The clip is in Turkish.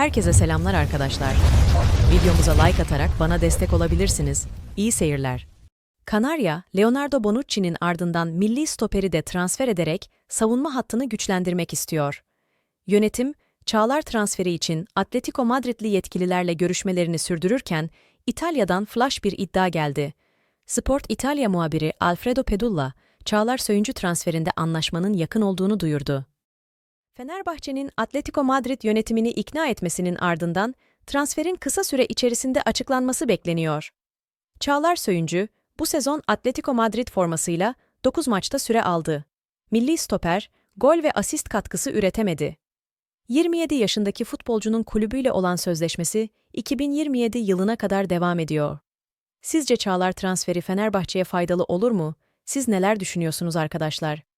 Herkese selamlar arkadaşlar. Videomuza like atarak bana destek olabilirsiniz. İyi seyirler. Kanarya, Leonardo Bonucci'nin ardından milli stoperi de transfer ederek savunma hattını güçlendirmek istiyor. Yönetim, Çağlar transferi için Atletico Madridli yetkililerle görüşmelerini sürdürürken İtalya'dan flash bir iddia geldi. Sport İtalya muhabiri Alfredo Pedulla, Çağlar Söyüncü transferinde anlaşmanın yakın olduğunu duyurdu. Fenerbahçe'nin Atletico Madrid yönetimini ikna etmesinin ardından transferin kısa süre içerisinde açıklanması bekleniyor. Çağlar Söyüncü, bu sezon Atletico Madrid formasıyla 9 maçta süre aldı. Milli stoper, gol ve asist katkısı üretemedi. 27 yaşındaki futbolcunun kulübüyle olan sözleşmesi 2027 yılına kadar devam ediyor. Sizce Çağlar transferi Fenerbahçe'ye faydalı olur mu? Siz neler düşünüyorsunuz arkadaşlar?